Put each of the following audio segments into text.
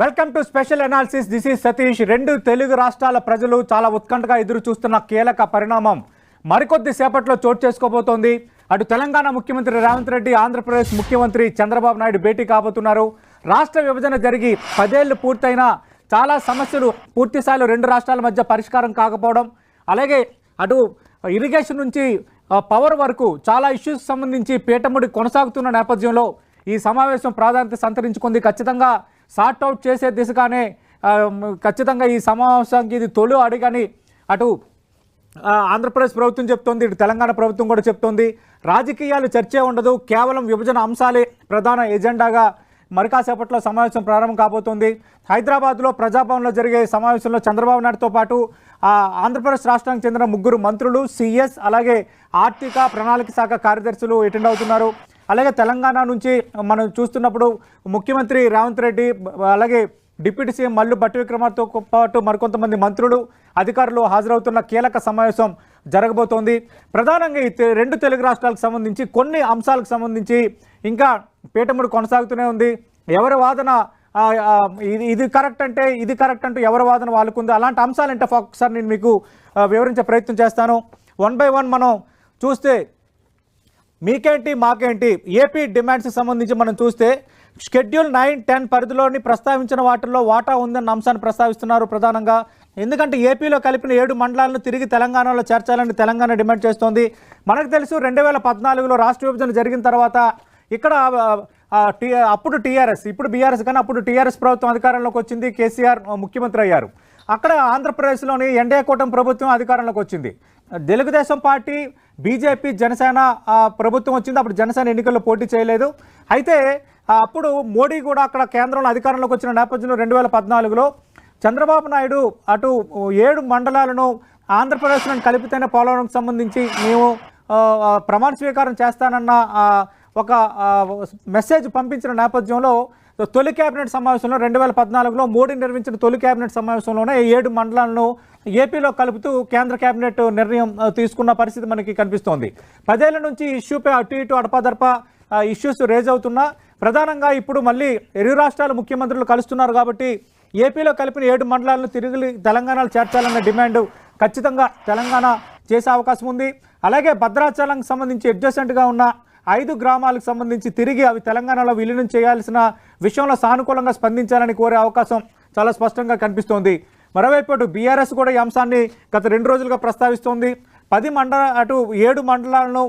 Welcome to special analysis this is Satish రెండు తెలుగు రాష్ట్రాల ప్రజలు చాలా ఉత్కంఠగా ఎదురు చూస్తున్న కీలక పరిణామం. మరికొద్ది సేపట్లో చోటు చేసుకోబోతోంది. అటు తెలంగాణ ముఖ్యమంత్రి రేవంత్ రెడ్డి ఆంధ్రప్రదేశ్ ముఖ్యమంత్రి చంద్రబాబు నాయుడు భేటీ కాబోతున్నారు. రాష్ట్ర విభజన జరిగి పదేళ్ళు పూర్తయినా చాలా సమస్యలు పూర్తిస్థాయిలో రెండు రాష్ట్రాల మధ్య పరిష్కారం కాకపోవడం అలాగే అటు ఇరిగేషన్ నుంచి పవర్ వరకు చాలా ఇష్యూస్ సంబంధించి పీఠముడి కొనసాగుతున్న నేపథ్యంలో ఈ సమావేశం ప్రాధాన్యత సంతరించుకుంది. ఖచ్చితంగా సార్ట్అవుట్ చేసే దిశగానే ఖచ్చితంగా ఈ సమావేశానికి ఇది తొలి అడిగని అటు ఆంధ్రప్రదేశ్ ప్రభుత్వం చెప్తోంది ఇటు తెలంగాణ ప్రభుత్వం కూడా చెప్తోంది. రాజకీయాలు చర్చే ఉండదు కేవలం విభజన అంశాలే ప్రధాన ఎజెండాగా మరికాసేపట్లో సమావేశం ప్రారంభం కాబోతోంది. హైదరాబాద్లో ప్రజాభవన్లో జరిగే సమావేశంలో చంద్రబాబు నాయుడుతో పాటు ఆ, ఆంధ్రప్రదేశ్ రాష్ట్రానికి చెందిన ముగ్గురు మంత్రులు సిఎస్ అలాగే ఆర్థిక ప్రణాళిక శాఖ కార్యదర్శులు అటెండ్ అవుతున్నారు. అలాగే తెలంగాణ నుంచి మనం చూస్తున్నప్పుడు ముఖ్యమంత్రి రేవంత్ రెడ్డి అలాగే డిప్యూటీ సీఎం మల్లు భట్టి విక్రమార్తో పాటు మరికొంతమంది మంత్రులు అధికారులు హాజరవుతున్న కీలక సమావేశం జరగబోతోంది. ప్రధానంగా ఈ రెండు తెలుగు రాష్ట్రాలకు సంబంధించి కొన్ని అంశాలకు సంబంధించి ఇంకా పీఠముడు కొనసాగుతూనే ఉంది. ఎవరి వాదన ఇది ఇది కరెక్ట్ అంటే ఇది కరెక్ట్ అంటూ ఎవరి వాదన వాళ్ళకుంది? అలాంటి అంశాలు అంశాలంటే ఒకసారి నేను మీకు వివరించే ప్రయత్నం చేస్తాను. వన్ బై వన్ మనం చూస్తే మీకేంటి మాకేంటి? ఏపీ డిమాండ్స్కి సంబంధించి మనం చూస్తే షెడ్యూల్ నైన్ టెన్ పరిధిలోని ప్రస్తావించిన వాటిల్లో వాటా ఉందన్న అంశాన్ని ప్రస్తావిస్తున్నారు ప్రధానంగా. ఎందుకంటే ఏపీలో కలిపిన ఏడు మండలాలను తిరిగి తెలంగాణలో చేర్చాలని తెలంగాణ డిమాండ్ చేస్తోంది. మనకు తెలుసు రెండు వేల పద్నాలుగులో రాష్ట్ర విభజన జరిగిన తర్వాత ఇక్కడ అప్పుడు టీఆర్ఎస్ ఇప్పుడు బీఆర్ఎస్ కానీ అప్పుడు టీఆర్ఎస్ ప్రభుత్వం అధికారంలోకి వచ్చింది కేసీఆర్ ముఖ్యమంత్రి అయ్యారు. అక్కడ ఆంధ్రప్రదేశ్లోని ఎన్డీఏ కూటమి ప్రభుత్వం అధికారంలోకి వచ్చింది. తెలుగుదేశం పార్టీ బీజేపీ జనసేన ప్రభుత్వం వచ్చింది. అప్పుడు జనసేన ఎన్నికల్లో పోటీ చేయలేదు. అయితే అప్పుడు మోడీ కూడా అక్కడ కేంద్రంలో అధికారంలోకి వచ్చిన నేపథ్యంలో రెండు వేల పద్నాలుగులో చంద్రబాబు నాయుడు అటు ఏడు మండలాలను ఆంధ్రప్రదేశ్లో కలిపితేనే పోలవరంకి సంబంధించి మేము ప్రమాణ స్వీకారం చేస్తానన్న ఒక మెసేజ్ పంపించిన నేపథ్యంలో తొలి కేబినెట్ సమావేశంలో రెండు వేల పద్నాలుగులో మోడీ నిర్వహించిన తొలి కేబినెట్ సమావేశంలోనే ఏడు మండలాలను ఏపీలో కలుపుతూ కేంద్ర కేబినెట్ నిర్ణయం తీసుకున్న పరిస్థితి మనకి కనిపిస్తోంది. పదేళ్ళ నుంచి ఇష్యూపై అటు ఇటు అడపాదడప ఇష్యూస్ రేజ్ అవుతున్నా ప్రధానంగా ఇప్పుడు మళ్ళీ ఇరు రాష్ట్రాల ముఖ్యమంత్రులు కలుస్తున్నారు కాబట్టి ఏపీలో కలిపిన ఏడు మండలాలను తిరిగి తెలంగాణలో చేర్చాలన్న డిమాండ్ ఖచ్చితంగా తెలంగాణ చేసే అవకాశం ఉంది. అలాగే భద్రాచలంకి సంబంధించి అడ్జసెంట్గా ఉన్న ఐదు గ్రామాలకు సంబంధించి తిరిగి అవి తెలంగాణలో విలీనం చేయాల్సిన విషయంలో సానుకూలంగా స్పందించాలని కోరే అవకాశం చాలా స్పష్టంగా కనిపిస్తోంది. మరోవైపు అటు బీఆర్ఎస్ కూడా ఈ అంశాన్ని గత రెండు రోజులుగా ప్రస్తావిస్తోంది. పది మండల అటు ఏడు మండలాలను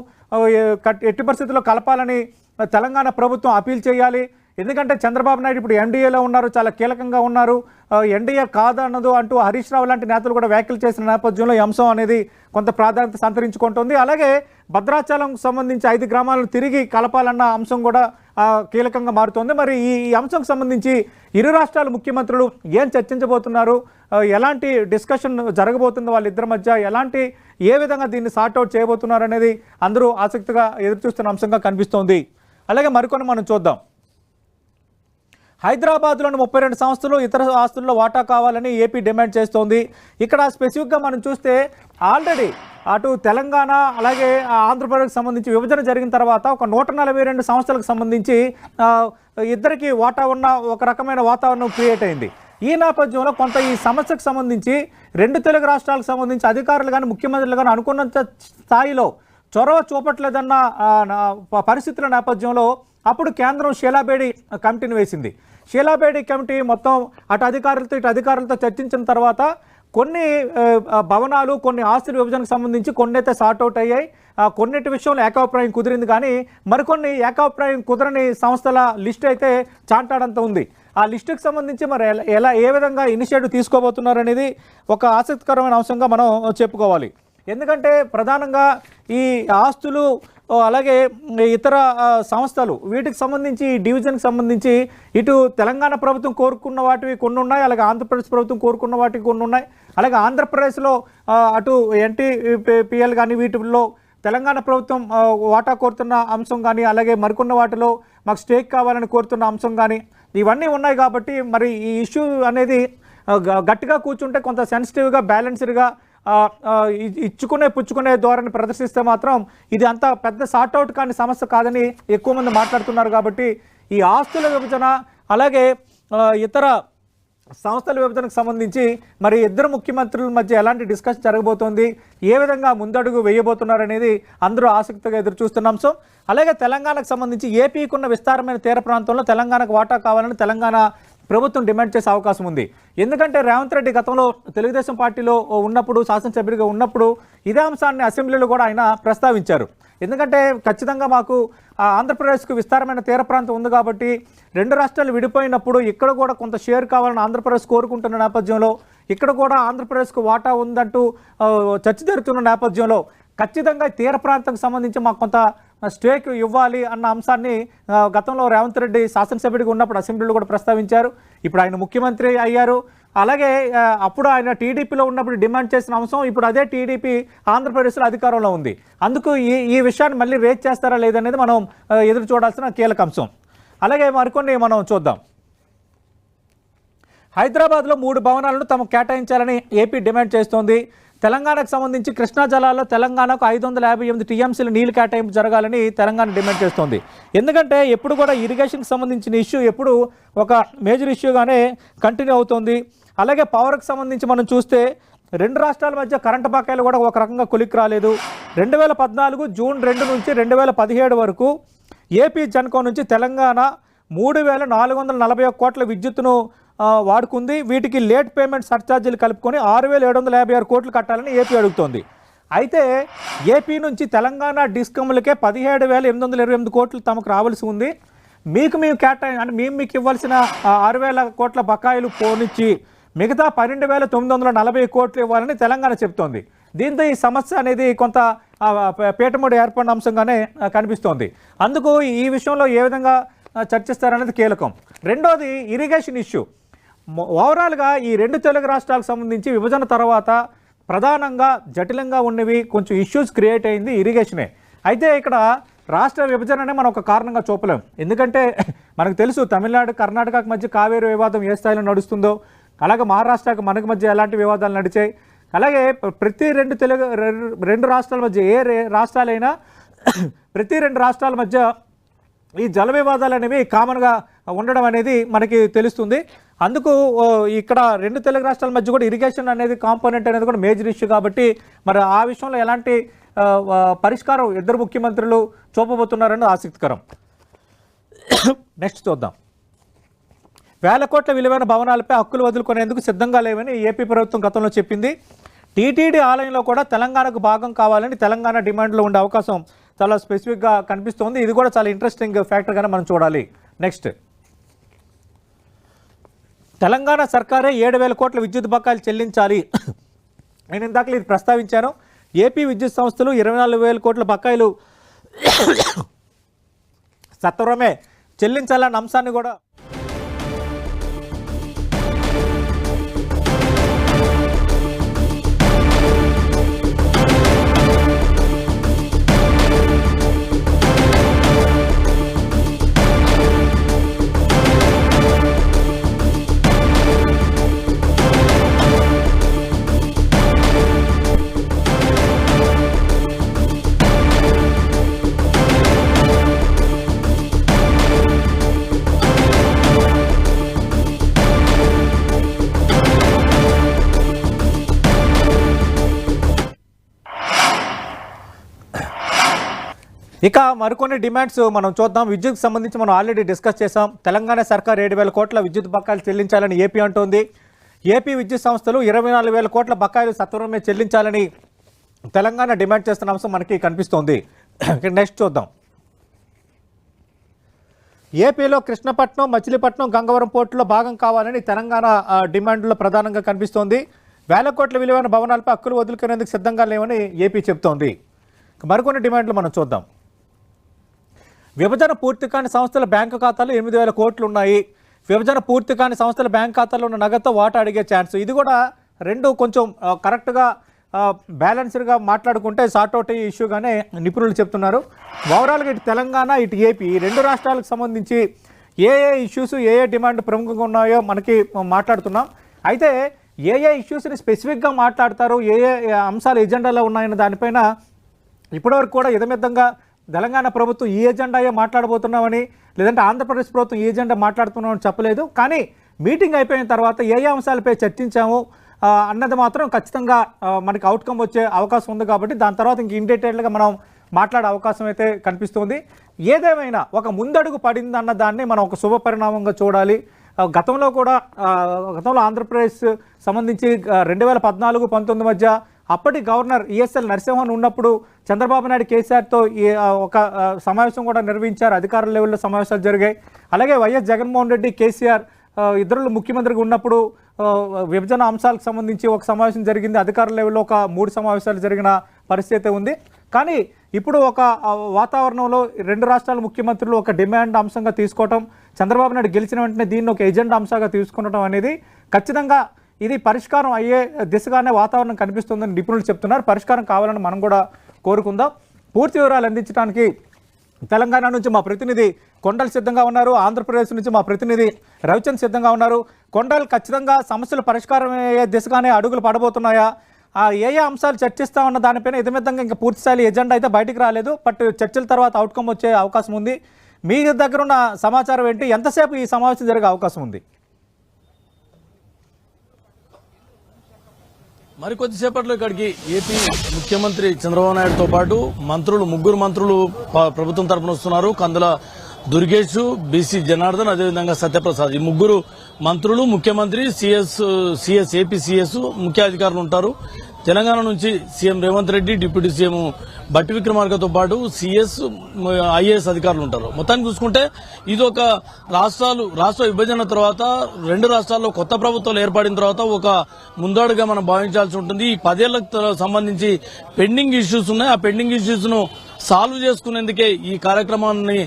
ఎట్టి పరిస్థితుల్లో కలపాలని తెలంగాణ ప్రభుత్వం అపీల్ చేయాలి. ఎందుకంటే చంద్రబాబు నాయుడు ఇప్పుడు ఎన్డీఏలో ఉన్నారు చాలా కీలకంగా ఉన్నారు. ఎన్డీఏ కాదన్నదు అంటూ హరీష్ రావు లాంటి నేతలు కూడా వ్యాఖ్యలు చేసిన నేపథ్యంలో ఈ అంశం అనేది కొంత ప్రాధాన్యత సంతరించుకుంటుంది. అలాగే భద్రాచలం సంబంధించి ఐదు గ్రామాలను తిరిగి కలపాలన్న అంశం కూడా కీలకంగా మారుతోంది. మరి ఈ అంశంకు అంశంకి సంబంధించి ఇరు రాష్ట్రాల ముఖ్యమంత్రులు ఏం చర్చించబోతున్నారు? ఎలాంటి డిస్కషన్ జరగబోతుందో వాళ్ళిద్దరి మధ్య? ఎలాంటి ఏ విధంగా దీన్ని సార్ట్అవుట్ చేయబోతున్నారు అనేది అందరూ ఆసక్తిగా ఎదురుచూస్తున్న అంశంగా కనిపిస్తోంది. అలాగే మరికొన్ని మనం చూద్దాం. హైదరాబాద్లోని ముప్పై రెండు సంస్థలు ఇతర ఆస్తుల్లో వాటా కావాలని ఏపీ డిమాండ్ చేస్తోంది. ఇక్కడ స్పెసిఫిక్గా మనం చూస్తే ఆల్రెడీ అటు తెలంగాణ అలాగే ఆంధ్రప్రదేశ్కి సంబంధించి విభజన జరిగిన తర్వాత ఒక నూట నలభై రెండు సంస్థలకు సంబంధించి ఇద్దరికి వాటా ఉన్న ఒక రకమైన వాతావరణం క్రియేట్ అయింది. ఈ నేపథ్యంలో కొంత ఈ సమస్యకు సంబంధించి రెండు తెలుగు రాష్ట్రాలకు సంబంధించి అధికారులు కానీ ముఖ్యమంత్రులు కానీ అనుకున్నంత స్థాయిలో చొరవ చూపట్లేదన్న పరిస్థితుల నేపథ్యంలో అప్పుడు కేంద్రం షీలాబేడి కమిటీని వేసింది. షీలాపేట కమిటీ మొత్తం అటు అధికారులతో ఇటు అధికారులతో చర్చించిన తర్వాత కొన్ని భవనాలు కొన్ని ఆస్తుల విభజనకు సంబంధించి కొన్ని అయితే సార్ట్అవుట్ అయ్యాయి. కొన్నిటి విషయంలో ఏకాభిప్రాయం కుదిరింది కానీ మరికొన్ని ఏకాభిప్రాయం కుదరని సంస్థల లిస్ట్ అయితే చాటాడంత ఉంది. ఆ లిస్టుకి సంబంధించి మరి ఎలా- ఎలా ఏ విధంగా ఇనిషియేటివ్ తీసుకోబోతున్నారు అనేది ఒక ఆసక్తికరమైన అంశంగా మనం చెప్పుకోవాలి. ఎందుకంటే ప్రధానంగా ఈ ఆస్తులు అలాగే ఇతర సంస్థలు వీటికి సంబంధించి డివిజన్కి సంబంధించి ఇటు తెలంగాణ ప్రభుత్వం కోరుకున్న వాటివి కొన్ని ఉన్నాయి అలాగే ఆంధ్రప్రదేశ్ ప్రభుత్వం కోరుకున్న వాటివి కొన్ని ఉన్నాయి అలాగే ఆంధ్రప్రదేశ్లో అటు ఎన్టీపీఎల్ కానీ వీటిల్లో తెలంగాణ ప్రభుత్వం వాటా కోరుతున్న అంశం కానీ అలాగే మరికొన్న వాటిలో మాకు స్టేక్ కావాలని కోరుతున్న అంశం కానీ ఇవన్నీ ఉన్నాయి కాబట్టి మరి ఈ ఇష్యూ అనేది గ- గట్టిగా కూర్చుంటే కొంత సెన్సిటివ్గా బ్యాలెన్స్డ్గా ఇచ్చుకునే పుచ్చుకునే ధోరణి ప్రదర్శిస్తే మాత్రం ఇది అంత పెద్ద సార్ట్అవుట్ కాని సమస్య కాదని ఎక్కువ మంది మాట్లాడుతున్నారు కాబట్టి ఈ ఆస్తుల విభజన అలాగే ఇతర సంస్థల విభజనకు సంబంధించి మరి ఇద్దరు ముఖ్యమంత్రుల మధ్య ఎలాంటి డిస్కషన్ జరగబోతోంది ఏ విధంగా ముందడుగు వేయబోతున్నారు అనేది అందరూ ఆసక్తిగా ఎదురు చూస్తున్న సో అలాగే తెలంగాణకు సంబంధించి ఏపీకి ఉన్న విస్తారమైన తీర ప్రాంతంలో తెలంగాణకు వాటా కావాలని తెలంగాణ ప్రభుత్వం డిమాండ్ చేసే అవకాశం ఉంది. ఎందుకంటే రేవంత్ రెడ్డి గతంలో తెలుగుదేశం పార్టీలో ఉన్నప్పుడు శాసనసభ్యుడిగా ఉన్నప్పుడు ఇదే అంశాన్ని అసెంబ్లీలో కూడా ఆయన ప్రస్తావించారు. ఎందుకంటే ఖచ్చితంగా మాకు ఆ, ఆంధ్రప్రదేశ్కు విస్తారమైన తీర ప్రాంతం ఉంది కాబట్టి రెండు రాష్ట్రాలు విడిపోయినప్పుడు ఇక్కడ కూడా కొంత షేర్ కావాలని ఆంధ్రప్రదేశ్ కోరుకుంటున్న నేపథ్యంలో ఇక్కడ కూడా ఆంధ్రప్రదేశ్కు వాటా ఉందంటూ చర్చ జరుగుతున్న నేపథ్యంలో ఖచ్చితంగా తీర ప్రాంతానికి సంబంధించి మాకు కొంత స్టేక్ ఇవ్వాలి అన్న అంశాన్ని గతంలో రేవంత్ రెడ్డి శాసనసభ్యుడిగా ఉన్నప్పుడు అసెంబ్లీలో కూడా ప్రస్తావించారు. ఇప్పుడు ఆయన ముఖ్యమంత్రి అయ్యారు. అలాగే అప్పుడు ఆయన టీడీపీలో ఉన్నప్పుడు డిమాండ్ చేసిన అంశం ఇప్పుడు అదే టీడీపీ ఆంధ్రప్రదేశ్లో అధికారంలో ఉంది. అందుకు ఈ ఈ విషయాన్ని మళ్ళీ రేట్ చేస్తారా లేదనేది మనం ఎదురు చూడాల్సిన కీలక అంశం. అలాగే మరికొన్ని మనం చూద్దాం. హైదరాబాద్లో మూడు భవనాలను తమకు కేటాయించాలని ఏపీ డిమాండ్ చేస్తోంది. తెలంగాణకు సంబంధించి కృష్ణా జలాల్లో తెలంగాణకు ఐదు వందల యాభై ఎనిమిది టీఎంసీలు నీళ్ళు కేటాయింపు జరగాలని తెలంగాణ డిమాండ్ చేస్తోంది. ఎందుకంటే ఎప్పుడు కూడా ఇరిగేషన్కి సంబంధించిన ఇష్యూ ఎప్పుడు ఒక మేజర్ ఇష్యూగానే కంటిన్యూ అవుతోంది. అలాగే పవర్కి సంబంధించి మనం చూస్తే రెండు రాష్ట్రాల మధ్య కరెంటు బకాయిలు కూడా ఒక రకంగా కొలిక్ రాలేదు. రెండు వేల పద్నాలుగు జూన్ రెండు నుంచి రెండు వేల పదిహేడు వరకు ఏపీ జన్కో నుంచి తెలంగాణ మూడు వేల నాలుగు వందల నలభై ఒక్క కోట్ల విద్యుత్తును వాడుకుంది. వీటికి లేట్ పేమెంట్ సర్ఛార్జీలు కలుపుకొని ఆరు వేల ఏడు వందల యాభై ఆరు కోట్లు కట్టాలని ఏపీ అడుగుతోంది. అయితే ఏపీ నుంచి తెలంగాణ డిస్కమ్లకే పదిహేడు వేల ఎనిమిది వందల ఇరవై ఎనిమిది కోట్లు తమకు రావాల్సి ఉంది. మీకు మేము కేటాయి అంటే మేము మీకు ఇవ్వాల్సిన ఆరు వేల కోట్ల బకాయిలు పోనిచ్చి మిగతా పన్నెండు వేల తొమ్మిది వందల నలభై కోట్లు ఇవ్వాలని తెలంగాణ చెబుతోంది దీంతో ఈ సమస్య అనేది కొంత పీటమూడి ఏర్పడిన అంశంగానే కనిపిస్తోంది. అందుకు ఈ విషయంలో ఏ విధంగా చర్చిస్తారనేది కీలకం. రెండోది ఇరిగేషన్ ఇష్యూ. ఓవరాల్గా ఈ రెండు తెలుగు రాష్ట్రాలకు సంబంధించి విభజన తర్వాత ప్రధానంగా జటిలంగా ఉన్నవి కొంచెం ఇష్యూస్ క్రియేట్ అయింది ఇరిగేషనే అయితే ఇక్కడ రాష్ట్ర విభజననే మనం ఒక కారణంగా చూపలేం. ఎందుకంటే మనకు తెలుసు తమిళనాడు కర్ణాటకకు మధ్య కావేరు వివాదం ఏ స్థాయిలో నడుస్తుందో అలాగే మహారాష్ట్రకు మనకు మధ్య ఎలాంటి వివాదాలు నడిచాయి. అలాగే ప్రతి రెండు తెలుగు రెండు రాష్ట్రాల మధ్య ఏ రాష్ట్రాలైనా ప్రతి రెండు రాష్ట్రాల మధ్య ఈ జల వివాదాలు అనేవి కామన్గా ఉండడం అనేది మనకి తెలుస్తుంది. అందుకు ఇక్కడ రెండు తెలుగు రాష్ట్రాల మధ్య కూడా ఇరిగేషన్ అనేది కాంపోనెంట్ అనేది కూడా మేజర్ ఇష్యూ కాబట్టి మరి ఆ విషయంలో ఎలాంటి పరిష్కారం ఇద్దరు ముఖ్యమంత్రులు చూపబోతున్నారని ఆసక్తికరం. నెక్స్ట్ చూద్దాం. వేల కోట్ల విలువైన భవనాలపై హక్కులు వదులుకునేందుకు సిద్ధంగా లేవని ఏపీ ప్రభుత్వం గతంలో చెప్పింది. టీటీడీ ఆలయంలో కూడా తెలంగాణకు భాగం కావాలని తెలంగాణ డిమాండ్లో ఉండే అవకాశం చాలా స్పెసిఫిక్గా కనిపిస్తోంది. ఇది కూడా చాలా ఇంట్రెస్టింగ్ ఫ్యాక్టర్గానే మనం చూడాలి. నెక్స్ట్ తెలంగాణ సర్కారే ఏడు వేల కోట్ల విద్యుత్ బకాయిలు చెల్లించాలి. నేను ఇందాక ఇది ప్రస్తావించాను. ఏపీ విద్యుత్ సంస్థలు ఇరవై నాలుగు వేల కోట్ల బకాయిలు సత్వరమే చెల్లించాలన్న అంశాన్ని కూడా ఇక మరికొన్ని డిమాండ్స్ మనం చూద్దాం. విద్యుత్ సంబంధించి మనం ఆల్రెడీ డిస్కస్ చేసాం తెలంగాణ సర్కార్ ఏడు వేల కోట్ల విద్యుత్ బకాయిలు చెల్లించాలని ఏపీ అంటోంది. ఏపీ విద్యుత్ సంస్థలు ఇరవై నాలుగు వేల కోట్ల బకాయిలు సత్వరమే చెల్లించాలని తెలంగాణ డిమాండ్ చేస్తున్న అంశం మనకి కనిపిస్తోంది. నెక్స్ట్ చూద్దాం. ఏపీలో కృష్ణపట్నం మచిలీపట్నం గంగవరం పోర్టులో భాగం కావాలని తెలంగాణ డిమాండ్లో ప్రధానంగా కనిపిస్తోంది. వేల కోట్ల విలువైన భవనాలపై హక్కులు వదులుకునేందుకు సిద్ధంగా లేవని ఏపీ చెబుతోంది. మరికొన్ని డిమాండ్లు మనం చూద్దాం. విభజన పూర్తి కాని సంస్థల బ్యాంకు ఖాతాలు ఎనిమిది వేల కోట్లు ఉన్నాయి. విభజన పూర్తి కాని సంస్థల బ్యాంక్ ఖాతాలో ఉన్న నగదుతో వాటా అడిగే ఛాన్స్. ఇది కూడా రెండు కొంచెం కరెక్ట్గా బ్యాలెన్స్డ్గా మాట్లాడుకుంటే సార్ట్అవుట్ అయ్యే ఇష్యూగానే నిపుణులు చెప్తున్నారు. ఓవరాల్గా ఇటు తెలంగాణ ఇటు ఏపీ ఈ రెండు రాష్ట్రాలకు సంబంధించి ఏ ఏ ఇష్యూస్ ఏ ఏ డిమాండ్ ప్రముఖంగా ఉన్నాయో మనకి మాట్లాడుతున్నాం. అయితే ఏ ఏ ఇష్యూస్ని స్పెసిఫిక్గా మాట్లాడతారు ఏ ఏ అంశాలు ఎజెండాలో ఉన్నాయన్న దానిపైన ఇప్పటివరకు కూడా ఇదమిద్దంగా తెలంగాణ ప్రభుత్వం ఈ ఎజెండాయే మాట్లాడబోతున్నామని లేదంటే ఆంధ్రప్రదేశ్ ప్రభుత్వం ఈ ఎజెండా మాట్లాడుతున్నామని చెప్పలేదు. కానీ మీటింగ్ అయిపోయిన తర్వాత ఏ అంశాలపై చర్చించాము అన్నది మాత్రం ఖచ్చితంగా మనకి అవుట్కమ్ వచ్చే అవకాశం ఉంది కాబట్టి దాని తర్వాత ఇంక ఇండిటెడ్గా మనం మాట్లాడే అవకాశం అయితే కనిపిస్తుంది. ఏదేమైనా ఒక ముందడుగు పడింది అన్న దాన్ని మనం ఒక శుభ పరిణామంగా చూడాలి. గతంలో కూడా గతంలో ఆంధ్రప్రదేశ్ సంబంధించి రెండు వేల పద్నాలుగు పంతొమ్మిది మధ్య అప్పటి గవర్నర్ ఈఎస్ఎల్ నరసింహన్ ఉన్నప్పుడు చంద్రబాబు నాయుడు కేసీఆర్తో ఈ ఒక సమావేశం కూడా నిర్వహించారు. అధికారుల లెవెల్లో సమావేశాలు జరిగాయి. అలాగే వైఎస్ జగన్మోహన్ రెడ్డి కేసీఆర్ ఇద్దరు ముఖ్యమంత్రిగా ఉన్నప్పుడు విభజన అంశాలకు సంబంధించి ఒక సమావేశం జరిగింది. అధికారుల లెవెల్లో ఒక మూడు సమావేశాలు జరిగిన పరిస్థితి ఉంది. కానీ ఇప్పుడు ఒక వాతావరణంలో రెండు రాష్ట్రాల ముఖ్యమంత్రులు ఒక డిమాండ్ అంశంగా తీసుకోవటం చంద్రబాబు నాయుడు గెలిచిన వెంటనే దీన్ని ఒక ఎజెండా అంశంగా తీసుకునడం అనేది ఖచ్చితంగా ఇది పరిష్కారం అయ్యే దిశగానే వాతావరణం కనిపిస్తుందని నిపుణులు చెప్తున్నారు. పరిష్కారం కావాలని మనం కూడా కోరుకుందాం. పూర్తి వివరాలు అందించడానికి తెలంగాణ నుంచి మా ప్రతినిధి కొండలు సిద్ధంగా ఉన్నారు. ఆంధ్రప్రదేశ్ నుంచి మా ప్రతినిధి రవిచంద్ సిద్ధంగా ఉన్నారు. కొండలు ఖచ్చితంగా సమస్యలు పరిష్కారం అయ్యే దిశగానే అడుగులు పడబోతున్నాయా? ఆ ఏ ఏ అంశాలు చర్చిస్తా ఉన్న దానిపైన ఇదమిద్దంగా ఇంకా పూర్తిస్థాయి ఎజెండా అయితే బయటకు రాలేదు. బట్ చర్చల తర్వాత అవుట్కమ్ వచ్చే అవకాశం ఉంది. మీ దగ్గర ఉన్న సమాచారం ఏంటి? ఎంతసేపు ఈ సమావేశం జరిగే అవకాశం ఉంది? మరి కొద్దిసేపట్లో ఇక్కడికి ఏపీ ముఖ్యమంత్రి చంద్రబాబు నాయుడుతో పాటు మంత్రులు ముగ్గురు మంత్రులు ప్రభుత్వం తరపున వస్తున్నారు. కందుల దుర్గేష్ బీసీ జనార్దన్ అదేవిధంగా సత్యప్రసాద్. ఈ ముగ్గురు మంత్రులు ముఖ్యమంత్రి సిఎస్ సిఎస్ ఏపీ సిఎస్ ముఖ్య అధికారులు ఉంటారు. తెలంగాణ నుంచి CM Revanth Reddy deputy CM Bhatti విక్రమార్కతో పాటు సిఎస్ ఐఏఎస్ అధికారులు ఉంటారు. మొత్తాన్ని చూసుకుంటే ఇది ఒక రాష్ట్రాలు రాష్ట్ర విభజన తర్వాత రెండు రాష్ట్రాల్లో కొత్త ప్రభుత్వాలు ఏర్పడిన తర్వాత ఒక ముందడుగా మనం భావించాల్సి ఉంటుంది. ఈ పదేళ్ళకు సంబంధించి పెండింగ్ ఇష్యూస్ ఉన్నాయి. ఆ పెండింగ్ ఇష్యూస్ను సాల్వ్ చేసుకునేందుకే ఈ కార్యక్రమాన్ని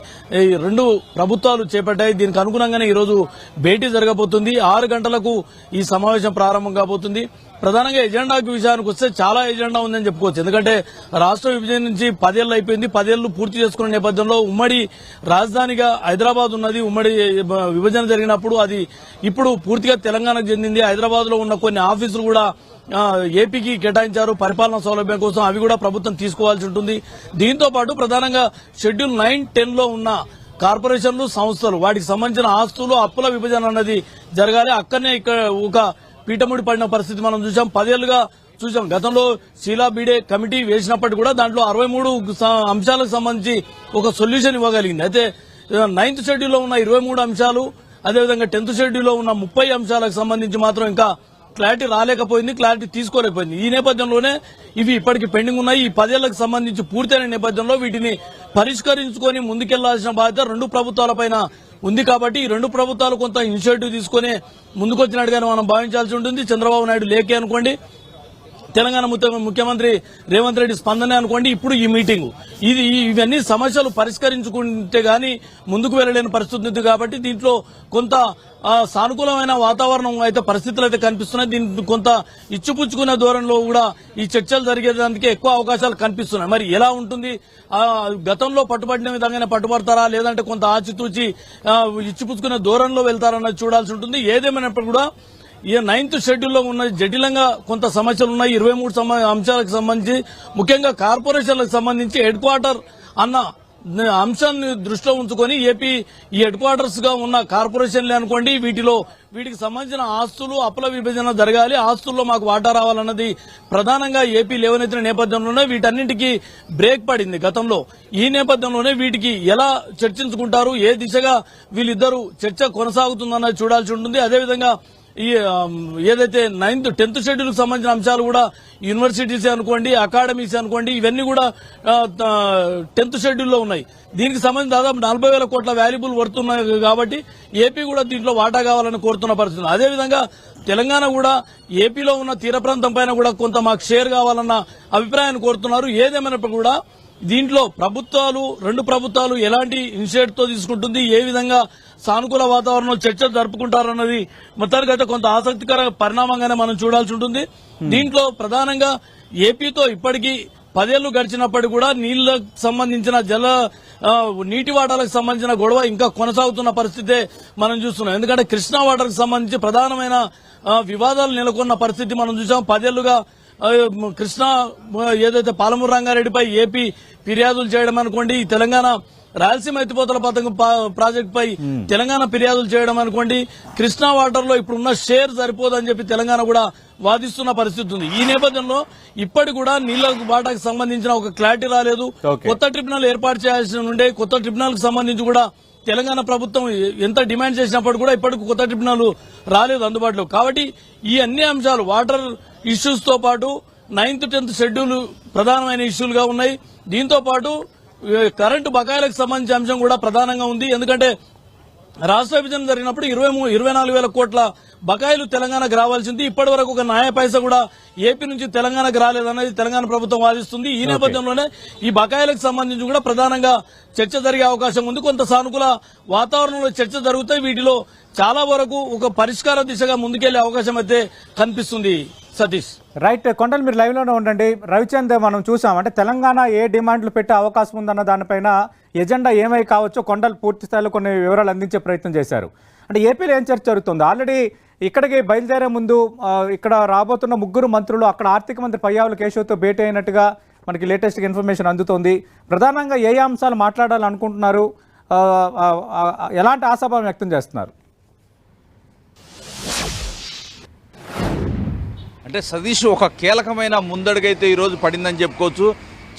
ఈ రెండు ప్రభుత్వాలు చేపట్టాయి. దీనికి అనుగుణంగానే ఈరోజు భేటీ జరగబోతుంది. ఆరు గంటలకు ఈ సమావేశం ప్రారంభం కాబోతుంది. ప్రధానంగా ఎజెండాకి విషయానికి వస్తే చాలా ఎజెండా ఉందని చెప్పుకోవచ్చు. ఎందుకంటే రాష్ట్ర విభజన నుంచి పదేళ్ళు అయిపోయింది. పదేళ్ళు పూర్తి చేసుకున్న నేపథ్యంలో ఉమ్మడి రాజధానిగా హైదరాబాద్ ఉన్నది. ఉమ్మడి విభజన జరిగినప్పుడు అది ఇప్పుడు పూర్తిగా తెలంగాణకు చెందింది. హైదరాబాద్లో ఉన్న కొన్ని ఆఫీసులు కూడా ఏపీకి కేటాయించారు పరిపాలనా సౌలభ్యం కోసం అవి కూడా ప్రభుత్వం తీసుకోవాల్సి ఉంటుంది. దీంతో పాటు ప్రధానంగా షెడ్యూల్ నైన్ టెన్లో ఉన్న కార్పొరేషన్లు సంస్థలు వాటికి సంబంధించిన ఆస్తులు అప్పుల విభజన అనేది జరగాలి. అక్కడనే ఇక్కడ ఒక పీఠముడి పడిన పరిస్థితి మనం చూసాం పదేళ్ళుగా చూసాం గతంలో శీలా బీడే కమిటీ వేసినప్పటికీ కూడా దాంట్లో అరవై మూడు అంశాలకు సంబంధించి ఒక సొల్యూషన్ ఇవ్వగలిగింది. అయితే నైన్త్ షెడ్యూల్లో ఉన్న ఇరవై మూడు అంశాలు అదేవిధంగా టెన్త్ షెడ్యూల్లో ఉన్న ముప్పై అంశాలకు సంబంధించి మాత్రం ఇంకా క్లారిటీ రాలేకపోయింది క్లారిటీ తీసుకోలేకపోయింది. ఈ నేపథ్యంలోనే ఇవి ఇప్పటికి పెండింగ్ ఉన్నాయి. ఈ పదేళ్ళకు సంబంధించి పూర్తయిన నేపథ్యంలో వీటిని పరిష్కరించుకొని ముందుకెళ్ళాల్సిన బాధ్యత రెండు ప్రభుత్వాలపైన ఉంది కాబట్టి ఈ రెండు ప్రభుత్వాలు కొంత ఇనిషియేటివ్ తీసుకొని ముందుకొచ్చినట్టుగానే మనం భావించాల్సి ఉంటుంది. చంద్రబాబు నాయుడు లేకే అనుకోండి. తెలంగాణ ముఖ్యమంత్రి రేవంత్ రెడ్డి స్పందనే అనుకోండి ఇప్పుడు ఈ మీటింగ్. ఇది ఇవన్నీ సమస్యలు పరిష్కరించుకుంటే గానీ ముందుకు వెళ్ళలేని పరిస్థితి ఉంది కాబట్టి దీంట్లో కొంత సానుకూలమైన వాతావరణం అయితే పరిస్థితులు అయితే కనిపిస్తున్నాయి. దీని కొంత ఇచ్చిపుచ్చుకునే దూరంలో కూడా ఈ చర్చలు జరిగేదానికి ఎక్కువ అవకాశాలు కనిపిస్తున్నాయి. మరి ఎలా ఉంటుంది? గతంలో పట్టుబడిన విధంగానే పట్టుబడతారా? లేదంటే కొంత ఆచితూచి ఇచ్చిపుచ్చుకునే దూరంలో వెళ్తారన్నది చూడాల్సి ఉంటుంది. ఏదేమైనప్పుడు కూడా ఈ నైన్త్ షెడ్యూల్లో ఉన్న జటిలంగా కొంత సమస్యలు ఉన్నాయి. ఇరవై మూడు అంశాలకు సంబంధించి ముఖ్యంగా కార్పొరేషన్లకు సంబంధించి హెడ్ క్వార్టర్ అన్న అంశాన్ని దృష్టిలో ఉంచుకొని ఏపీ ఈ హెడ్ క్వార్టర్స్గా ఉన్న కార్పొరేషన్లే అనుకోండి వీటిలో వీటికి సంబంధించిన ఆస్తులు అప్పుల విభజన జరగాలి. ఆస్తుల్లో మాకు వాటా రావాలన్నది ప్రధానంగా ఏపీ లేవనెత్తిన నేపథ్యంలోనే వీటన్నింటికి బ్రేక్ పడింది గతంలో. ఈ నేపథ్యంలోనే వీటికి ఎలా చర్చించుకుంటారు ఏ దిశగా వీళ్ళిద్దరూ చర్చ కొనసాగుతుందన్నది చూడాల్సి ఉంటుంది. అదేవిధంగా ఈ ఏదైతే నైన్త్ టెన్త్ షెడ్యూల్కి సంబంధించిన అంశాలు కూడా యూనివర్సిటీస్ అనుకోండి అకాడమీస్ అనుకోండి ఇవన్నీ కూడా టెన్త్ షెడ్యూల్లో ఉన్నాయి. దీనికి సంబంధించి దాదాపు నలభై వేల కోట్ల వాల్యుబుల్ వర్తున్నాయి కాబట్టి ఏపీ కూడా దీంట్లో వాటా కావాలని కోరుతున్న పరిస్థితి అదేవిధంగా తెలంగాణ కూడా ఏపీలో ఉన్న తీర ప్రాంతం పైన కూడా కొంత మాకు షేర్ కావాలన్న అభిప్రాయాన్ని కోరుతున్నారు. ఏదేమైనప్పుడు కూడా దీంట్లో ప్రభుత్వాలు రెండు ప్రభుత్వాలు ఎలాంటి ఇనిషియేటివ్తో తీసుకుంటుంది ఏ విధంగా సానుకూల వాతావరణంలో చర్చలు జరుపుకుంటారన్నది మొత్తానికి అయితే కొంత ఆసక్తికర పరిణామంగానే మనం చూడాల్సి ఉంటుంది. దీంట్లో ప్రధానంగా ఏపీతో ఇప్పటికీ పదేళ్ళు గడిచినప్పటికీ కూడా నీళ్ళకు సంబంధించిన జల నీటి వాటాలకు సంబంధించిన గొడవ ఇంకా కొనసాగుతున్న పరిస్థితే మనం చూస్తున్నాం. ఎందుకంటే కృష్ణా వాటర్కి సంబంధించి ప్రధానమైన వివాదాలు నెలకొన్న పరిస్థితి మనం చూసాం. పదేళ్ళుగా కృష్ణా ఏదైతే పాలమూరు రంగారెడ్డిపై ఏపీ ఫిర్యాదులు చేయడం అనుకోండి ఈ తెలంగాణ రాయలసీమ ఎత్తిపోతల పథకం పా- ప్రాజెక్ట్ పై తెలంగాణ ఫిర్యాదులు చేయడం అనుకోండి కృష్ణా వాటర్లో ఇప్పుడున్న షేర్ సరిపోదని చెప్పి తెలంగాణ కూడా వాదిస్తున్న పరిస్థితి ఉంది. ఈ నేపథ్యంలో ఇప్పటి కూడా నీళ్ళ వాటాకు సంబంధించిన ఒక క్లారిటీ రాలేదు. కొత్త ట్రిబ్యునల్ ఏర్పాటు చేయాల్సి ఉండే కొత్త ట్రిబ్యునల్కు సంబంధించి కూడా తెలంగాణ ప్రభుత్వం ఎంత డిమాండ్ చేసినప్పుడు కూడా ఇప్పటికి కొత్త ట్రిబ్యునల్ రాలేదు అందుబాటులో. కాబట్టి ఈ అన్ని అంశాలు వాటర్ ఇష్యూస్తో పాటు నైన్త్ టెన్త్ షెడ్యూల్ ప్రధానమైన ఇష్యూలుగా ఉన్నాయి. దీంతో పాటు కరెంటు బకాయిలకు సంబంధించిన అంశం కూడా ప్రధానంగా ఉంది. ఎందుకంటే రాష్ట్ర విభజన జరిగినప్పుడు ఇరవై ఇరవై నాలుగు వేల కోట్ల బకాయిలు తెలంగాణకు రావాల్సింది. ఇప్పటి వరకు ఒక న్యాయ పైస కూడా ఏపీ నుంచి తెలంగాణకు రాలేదనేది తెలంగాణ ప్రభుత్వం వాదిస్తుంది. ఈ నేపథ్యంలోనే ఈ బకాయిలకు సంబంధించి కూడా ప్రధానంగా చర్చ జరిగే అవకాశం ఉంది. కొంత సానుకూల వాతావరణంలో చర్చ జరుగుతాయి. వీటిలో చాలా వరకు ఒక పరిష్కార దిశగా ముందుకెళ్ళే అవకాశం అయితే కనిపిస్తుంది. సతీష్. రైట్ కొండలు మీరు లైవ్లోనే ఉండండి. రవిచంద్ మనం చూసాం. అంటే తెలంగాణ ఏ డిమాండ్లు పెట్టే అవకాశం ఉందన్న దానిపైన ఎజెండా ఏమై కావచ్చో కొండలు పూర్తి స్థాయిలో కొన్ని వివరాలు అందించే ప్రయత్నం చేశారు. అంటే ఏపీలో ఏం చర్చ జరుగుతుంది? ఆల్రెడీ ఇక్కడికి బయలుదేరే ముందు ఇక్కడ రాబోతున్న ముగ్గురు మంత్రులు అక్కడ ఆర్థిక మంత్రి పయ్యావుల కేశవ్తో భేటీ అయినట్టుగా మనకి లేటెస్ట్గా ఇన్ఫర్మేషన్ అందుతోంది. ప్రధానంగా ఏ అంశాలు మాట్లాడాలనుకుంటున్నారు? ఎలాంటి ఆశాభావం వ్యక్తం చేస్తున్నారు? అంటే సతీష్ ఒక కీలకమైన ముందడుగైతే ఈరోజు పడిందని చెప్పుకోవచ్చు.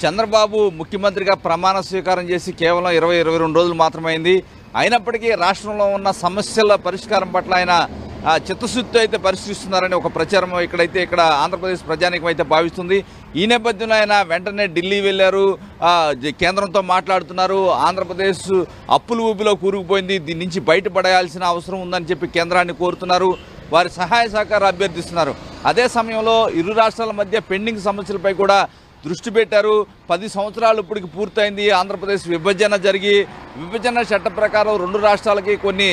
చంద్రబాబు ముఖ్యమంత్రిగా ప్రమాణ స్వీకారం చేసి కేవలం ఇరవై ఇరవై రెండు రోజులు మాత్రమైంది అయినప్పటికీ రాష్ట్రంలో ఉన్న సమస్యల పరిష్కారం పట్ల ఆయన ఆ, చిత్తశుద్ధితో అయితే పరిశీలిస్తున్నారని ఒక ప్రచారం ఇక్కడైతే ఇక్కడ ఆంధ్రప్రదేశ్ ప్రజానికం అయితే భావిస్తుంది. ఈ నేపథ్యంలో ఆయన వెంటనే ఢిల్లీ వెళ్ళారు. కేంద్రంతో మాట్లాడుతున్నారు. ఆంధ్రప్రదేశ్ అప్పులు ఊపిలో కూరుకుపోయింది. దీని నుంచి బయటపడాల్సిన అవసరం ఉందని చెప్పి కేంద్రాన్ని కోరుతున్నారు. వారి సహాయ సహకారం అభ్యర్థిస్తున్నారు. అదే సమయంలో ఇరు రాష్ట్రాల మధ్య పెండింగ్ సమస్యలపై కూడా దృష్టి పెట్టారు. పది సంవత్సరాలు ఇప్పటికి పూర్తయింది. ఆంధ్రప్రదేశ్ విభజన జరిగి విభజన చట్ట ప్రకారం రెండు రాష్ట్రాలకి కొన్ని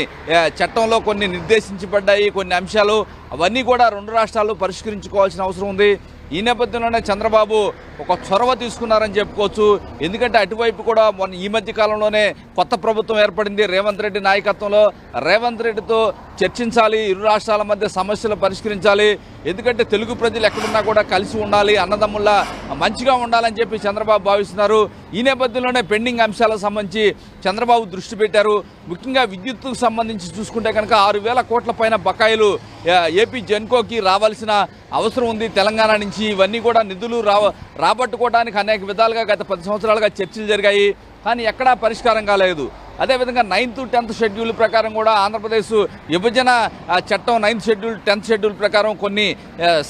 చట్టంలో కొన్ని నిర్దేశించబడ్డాయి కొన్ని అంశాలు. అవన్నీ కూడా రెండు రాష్ట్రాలు పరిష్కరించుకోవాల్సిన అవసరం ఉంది. ఈ నేపథ్యంలోనే చంద్రబాబు ఒక చొరవ తీసుకున్నారని చెప్పుకోవచ్చు. ఎందుకంటే అటువైపు కూడా మొన్న ఈ మధ్య కాలంలోనే కొత్త ప్రభుత్వం ఏర్పడింది రేవంత్ రెడ్డి నాయకత్వంలో. రేవంత్ రెడ్డితో చర్చించాలి ఇరు రాష్ట్రాల మధ్య సమస్యలు పరిష్కరించాలి. ఎందుకంటే తెలుగు ప్రజలు ఎక్కడున్నా కూడా కలిసి ఉండాలి అన్నదమ్ముల్లా మంచిగా ఉండాలని చెప్పి చంద్రబాబు భావిస్తున్నారు. ఈ నేపథ్యంలోనే పెండింగ్ అంశాలకు సంబంధించి చంద్రబాబు దృష్టి పెట్టారు. ముఖ్యంగా విద్యుత్తుకు సంబంధించి చూసుకుంటే కనుక ఆరు వేల కోట్ల పైన బకాయిలు ఏపీ జెన్కోకి రావాల్సిన అవసరం ఉంది తెలంగాణ నుంచి. ఇవన్నీ కూడా నిధులు రా రాబట్టుకోవడానికి అనేక విధాలుగా గత పది సంవత్సరాలుగా చర్చలు జరిగాయి. కానీ ఎక్కడా పరిష్కారం కాలేదు. అదేవిధంగా నైన్త్ టెన్త్ షెడ్యూల్ ప్రకారం కూడా ఆంధ్రప్రదేశ్ విభజన చట్టం నైన్త్ షెడ్యూల్ టెన్త్ షెడ్యూల్ ప్రకారం కొన్ని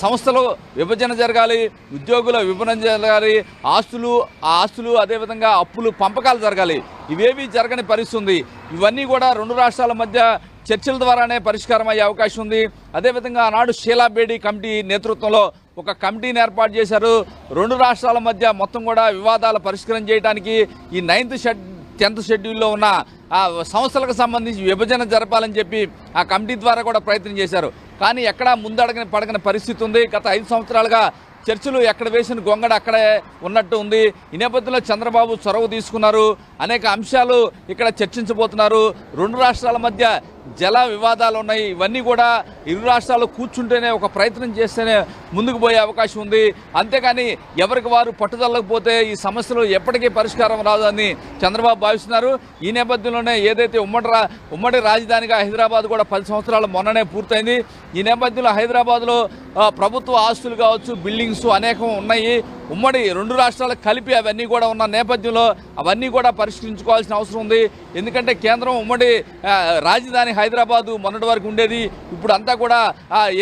సంస్థలు విభజన జరగాలి ఉద్యోగుల విభజన జరగాలి ఆస్తులు ఆ ఆస్తులు అదేవిధంగా అప్పులు పంపకాలు జరగాలి. ఇవేవి జరగని పరిస్థితి ఇవన్నీ కూడా రెండు రాష్ట్రాల మధ్య చర్చల ద్వారానే పరిష్కారం అయ్యే అవకాశం ఉంది. అదేవిధంగా ఆనాడు షీలాబేడి కమిటీ నేతృత్వంలో ఒక కమిటీని ఏర్పాటు చేశారు. రెండు రాష్ట్రాల మధ్య మొత్తం కూడా వివాదాలు పరిష్కారం చేయడానికి ఈ నైన్త్ షెడ్ టెన్త్ షెడ్యూల్లో ఉన్న ఆ సంస్థలకు సంబంధించి విభజన జరపాలని చెప్పి ఆ కమిటీ ద్వారా కూడా ప్రయత్నం చేశారు. కానీ ఎక్కడా ముందడగని పడగని పరిస్థితి ఉంది. గత ఐదు సంవత్సరాలుగా చర్చలు ఎక్కడ వేసిన గొంగడ అక్కడే ఉన్నట్టు ఉంది. ఈ నేపథ్యంలో చంద్రబాబు చొరవ తీసుకున్నారు. అనేక అంశాలు ఇక్కడ చర్చించబోతున్నారు. రెండు రాష్ట్రాల మధ్య జల వివాదాలు ఉన్నాయి. ఇవన్నీ కూడా ఇరు రాష్ట్రాలు కూర్చుంటేనే ఒక ప్రయత్నం చేస్తేనే ముందుకు పోయే అవకాశం ఉంది. అంతేకాని ఎవరికి వారు పట్టుదలకపోతే ఈ సమస్యలు ఎప్పటికీ పరిష్కారం రాదని చంద్రబాబు భావిస్తున్నారు. ఈ నేపథ్యంలోనే ఏదైతే ఉమ్మడి ఉమ్మడి రాజధానిగా హైదరాబాద్ కూడా పది సంవత్సరాలు మొన్ననే పూర్తయింది. ఈ నేపథ్యంలో హైదరాబాద్లో ప్రభుత్వ ఆస్తులు కావచ్చు బిల్డింగ్స్ అనేకం ఉన్నాయి. ఉమ్మడి రెండు రాష్ట్రాలకు కలిపి అవన్నీ కూడా ఉన్న నేపథ్యంలో అవన్నీ కూడా పరిష్కరించుకోవాల్సిన అవసరం ఉంది. ఎందుకంటే కేంద్రం ఉమ్మడి రాజధాని హైదరాబాదు మొన్నటి వరకు ఉండేది. ఇప్పుడు అంతా కూడా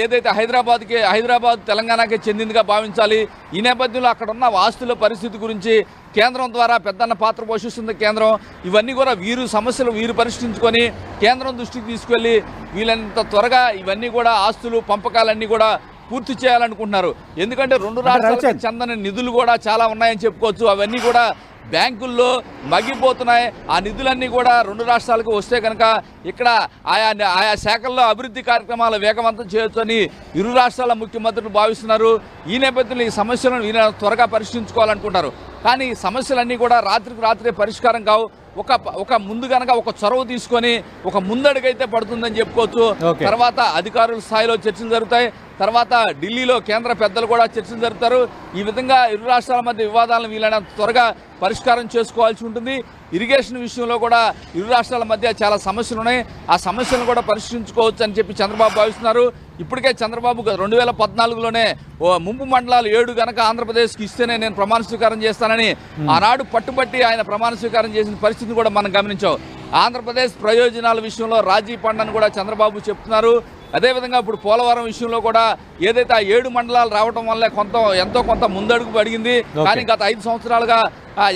ఏదైతే హైదరాబాద్కి హైదరాబాద్ తెలంగాణకే చెందిందిగా భావించాలి. ఈ నేపథ్యంలో అక్కడ ఉన్న ఆస్తుల పరిస్థితి గురించి కేంద్రం ద్వారా పెద్దన్న పాత్ర పోషిస్తుంది కేంద్రం. ఇవన్నీ కూడా వీరు సమస్యలు వీరు పరిష్కరించుకొని కేంద్రం దృష్టికి తీసుకెళ్ళి వీళ్ళంత త్వరగా ఇవన్నీ కూడా ఆస్తులు పంపకాలన్నీ కూడా పూర్తి చేయాలనుకుంటున్నారు. ఎందుకంటే రెండు రాష్ట్రాలకు. చెందని నిధులు కూడా చాలా ఉన్నాయని చెప్పుకోవచ్చు. అవన్నీ కూడా బ్యాంకుల్లో మగ్గిపోతున్నాయి. ఆ నిధులన్నీ కూడా రెండు రాష్ట్రాలకు వస్తే కనుక ఇక్కడ ఆయా ఆయా శాఖల్లో అభివృద్ధి కార్యక్రమాలు వేగవంతం చేయొచ్చని ఇరు రాష్ట్రాల ముఖ్యమంత్రులు భావిస్తున్నారు. ఈ నేపథ్యంలో ఈ సమస్యలను వీళ్ళ త్వరగా పరిష్కరించుకోవాలనుకుంటారు. కానీ ఈ సమస్యలన్నీ కూడా రాత్రికి రాత్రే పరిష్కారం కావు. ఒక ఒక ముందు గనక ఒక చొరవ తీసుకొని ఒక ముందడుగైతే పడుతుందని చెప్పుకోవచ్చు. తర్వాత అధికారుల స్థాయిలో చర్చలు జరుగుతాయి. తర్వాత ఢిల్లీలో కేంద్ర పెద్దలు కూడా చర్చలు జరుపుతారు. ఈ విధంగా ఇరు రాష్ట్రాల మధ్య వివాదాలను వీలైనంత త్వరగా పరిష్కారం చేసుకోవాల్సి ఉంటుంది. ఇరిగేషన్ విషయంలో కూడా ఇరు రాష్ట్రాల మధ్య చాలా సమస్యలు ఉన్నాయి. ఆ సమస్యలను కూడా పరిష్కరించుకోవచ్చు అని చెప్పి చంద్రబాబు భావిస్తున్నారు. ఇప్పటికే చంద్రబాబు రెండు వేల పద్నాలుగులోనే ఓ ముంపు మండలాలు ఏడు గనక ఆంధ్రప్రదేశ్కి ఇస్తేనే నేను ప్రమాణ స్వీకారం చేస్తానని ఆనాడు పట్టుబట్టి ఆయన ప్రమాణ స్వీకారం చేసిన పరిస్థితిని కూడా మనం గమనించాం. ఆంధ్రప్రదేశ్ ప్రయోజనాల విషయంలో రాజీ పండని కూడా చంద్రబాబు చెప్తున్నారు. అదేవిధంగా ఇప్పుడు పోలవరం విషయంలో కూడా ఏదైతే ఆ ఏడు మండలాలు రావడం వల్లే కొంత ఎంతో కొంత ముందడుగు పడిగింది. కానీ గత ఐదు సంవత్సరాలుగా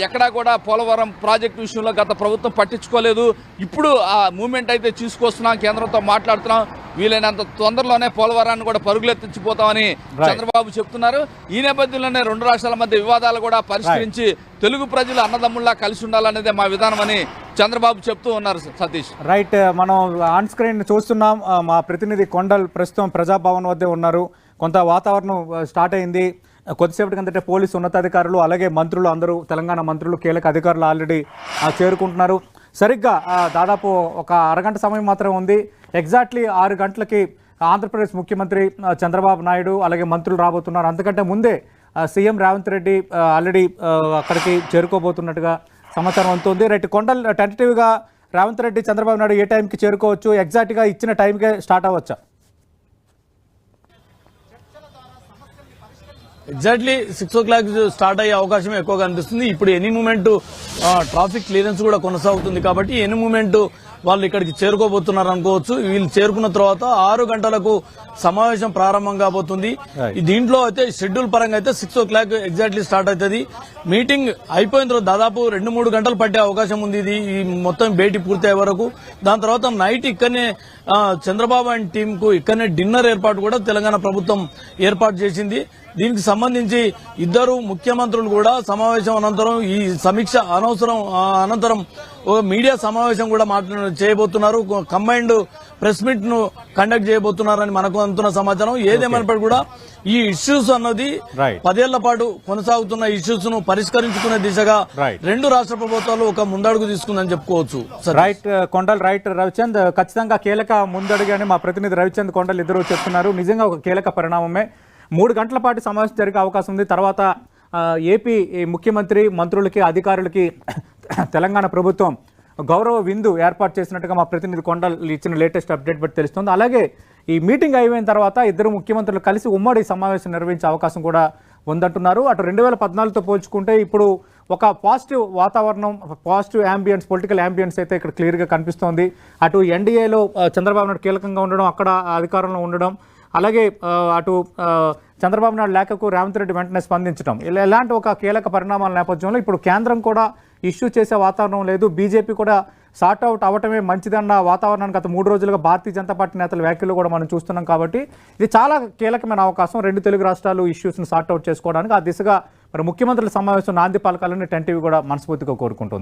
ఎక్కడా కూడా పోలవరం ప్రాజెక్టు విషయంలో గత ప్రభుత్వం పట్టించుకోలేదు. ఇప్పుడు ఆ మూమెంట్ అయితే తీసుకొస్తున్నాం కేంద్రంతో మాట్లాడుతున్నాం. వీలైనంత తొందరలోనే పోలవరాన్ని కూడా పరుగులెత్తించిపోతామని చంద్రబాబు చెప్తున్నారు. ఈ నేపథ్యంలోనే రెండు రాష్ట్రాల మధ్య వివాదాలు కూడా పరిష్కరించి తెలుగు ప్రజలు అన్నదమ్ముల్లా కలిసి ఉండాలనేదే మా విధానం అని చంద్రబాబు చెప్తూ ఉన్నారు సతీష్. రైట్ మనం ఆన్ స్క్రీన్ చూస్తున్నాం. మా ప్రతినిధి కొండల్ ప్రస్తుతం ప్రజాభవన్ వద్దే ఉన్నారు. కొంత వాతావరణం స్టార్ట్ అయింది. కొద్దిసేపటి కిందట పోలీసు ఉన్నతాధికారులు అలాగే మంత్రులు అందరూ తెలంగాణ మంత్రులు కీలక అధికారులు ఆల్రెడీ చేరుకుంటున్నారు. సరిగ్గా దాదాపు ఒక అరగంట సమయం మాత్రం ఉంది. ఎగ్జాక్ట్లీ ఆరు గంటలకి ఆంధ్రప్రదేశ్ ముఖ్యమంత్రి చంద్రబాబు నాయుడు అలాగే మంత్రులు రాబోతున్నారు. అంతకంటే ముందే సీఎం రేవంత్ రెడ్డి ఆల్రెడీ అక్కడికి చేరుకోబోతున్నట్టుగా సమాచారం అందుతుంది. రైట్ కొండలు టెంటేటివ్గా రేవంత్ రెడ్డి చంద్రబాబు నాయుడు ఏ టైంకి చేరుకోవచ్చు? ఎగ్జాక్ట్గా ఇచ్చిన టైంకే స్టార్ట్ అవ్వచ్చా? Exactly six o'clock start అయ్యే అవకాశం ఎక్కువగా కనిపిస్తుంది ఇప్పుడు ఎనీ మూమెంట్ ట్రాఫిక్ క్లియరెన్స్ కూడా కొనసాగుతుంది కాబట్టి ఎనీ మూమెంట్ వాళ్ళు ఇక్కడికి చేరుకోబోతున్నారు అనుకోవచ్చు. వీళ్ళు చేరుకున్న తర్వాత ఆరు గంటలకు సమావేశం ప్రారంభం కాబోతుంది. దీంట్లో అయితే షెడ్యూల్ పరంగా అయితే six o'clock exactly start అవుతుంది. మీటింగ్ అయిపోయిన తర్వాత దాదాపు రెండు మూడు గంటలు పట్టే అవకాశం ఉంది ఇది. ఈ మొత్తం భేటీ పూర్తయ్యే వరకు. దాని తర్వాత నైట్ ఇక్కడనే చంద్రబాబు అండ్ టీం కు ఇక్కడనే డిన్నర్ ఏర్పాటు కూడా తెలంగాణ ప్రభుత్వం ఏర్పాటు చేసింది. దీనికి సంబంధించి ఇద్దరు ముఖ్యమంత్రులు కూడా సమావేశం అనంతరం ఈ సమీక్ష అనవసరం అనంతరం ఒక మీడియా సమావేశం కూడా మాట్లా చేయబోతున్నారు. కంబైన్డ్ ప్రెస్ మీట్ను కండక్ట్ చేయబోతున్నారని మనకు అందుతున్న సమాచారం. ఏదేమైనప్పటికీ కూడా ఈ ఇష్యూస్ అన్నది. పదేళ్ళ పాటు కొనసాగుతున్న ఇష్యూస్ను పరిష్కరించుకునే దిశగా. రెండు రాష్ట్ర ప్రభుత్వాలు ఒక ముందడుగు తీసుకుందని చెప్పుకోవచ్చు రైట్ కొండల్ రైట్ రవిచంద్ ఖచ్చితంగా కీలక ముందడుగు అని మా ప్రతినిధి రవిచంద్ కొండల్ ఇద్దరు చెప్తున్నారు. నిజంగా ఒక కీలక పరిణామమే. మూడు గంటల పాటు సమావేశం జరిగే అవకాశం ఉంది. తర్వాత ఆ, ఏపీ ముఖ్యమంత్రి మంత్రులకి అధికారులకి తెలంగాణ ప్రభుత్వం గౌరవ విందు ఏర్పాటు చేసినట్టుగా మా ప్రతినిధి కొండలు ఇచ్చిన లేటెస్ట్ అప్డేట్ బట్టి తెలుస్తుంది. అలాగే ఈ మీటింగ్ అయిపోయిన తర్వాత ఇద్దరు ముఖ్యమంత్రులు కలిసి ఉమ్మడి సమావేశం నిర్వహించే అవకాశం కూడా ఉందంటున్నారు. అటు రెండు వేల పద్నాలుగుతో పోల్చుకుంటే ఇప్పుడు ఒక పాజిటివ్ వాతావరణం పాజిటివ్ యాంబియన్స్ పొలిటికల్ యాంబియన్స్ అయితే ఇక్కడ క్లియర్గా కనిపిస్తోంది. అటు ఎన్డీఏలో చంద్రబాబు నాయుడు కీలకంగా ఉండడం అక్కడ అధికారంలో ఉండడం అలాగే అటు చంద్రబాబు నాయుడు లేఖకు రేవంత్ రెడ్డి వెంటనే స్పందించడం ఇలా ఇలాంటి ఒక కీలక పరిణామాల నేపథ్యంలో ఇప్పుడు కేంద్రం కూడా ఇష్యూ చేసే వాతావరణం లేదు. బీజేపీ కూడా సార్ట్ అవుట్ అవటమే మంచిదన్న వాతావరణాన్ని గత మూడు రోజులుగా భారతీయ జనతా పార్టీ నేతల వ్యాఖ్యలు కూడా మనం చూస్తున్నాం కాబట్టి ఇది చాలా కీలకమైన అవకాశం. రెండు తెలుగు రాష్ట్రాలు ఇష్యూస్ని సార్ట్ అవుట్ చేసుకోవడానికి ఆ దిశగా మరి ముఖ్యమంత్రుల సమావేశం నాంది పలకాలని టెన్ టీవీ కూడా మనస్ఫూర్తిగా కోరుకుంటుంది.